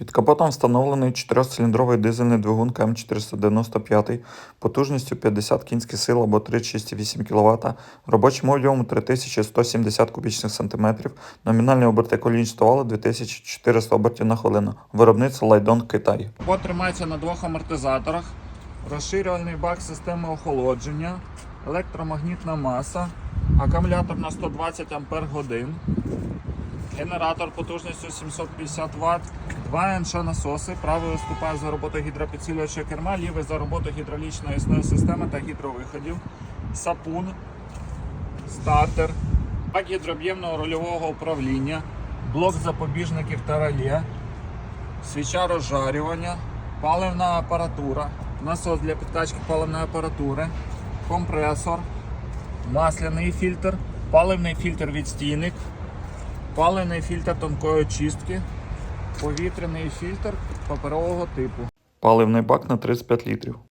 Під капотом встановлений 4-циліндровий дизельний двигун КМ495 потужністю 50 кінських сил або 36,8 кВт, робочим об'ємом 3170 кубічних сантиметрів, номінальні оберти колінчатого валу 2400 обертів на хвилину. Виробництво Лайдон Китай. Капот тримається на двох амортизаторах, розширювальний бак системи охолодження, електромагнітна маса, акумулятор на 120 Ампер годин. Генератор потужністю 750 Вт, два НШ насоси. Правий виступає за роботу гідропідсилювача керма, лівий за роботу гідравлічної осної системи та гідровиходів, сапун, стартер, бак гідрооб'ємного рульового управління, блок запобіжників та реле, свіча розжарювання, паливна апаратура, насос для підкачки паливної апаратури, компресор, масляний фільтр, паливний фільтр відстійник, паливний фільтр тонкої очистки, повітряний фільтр паперового типу. Паливний бак на 35 літрів.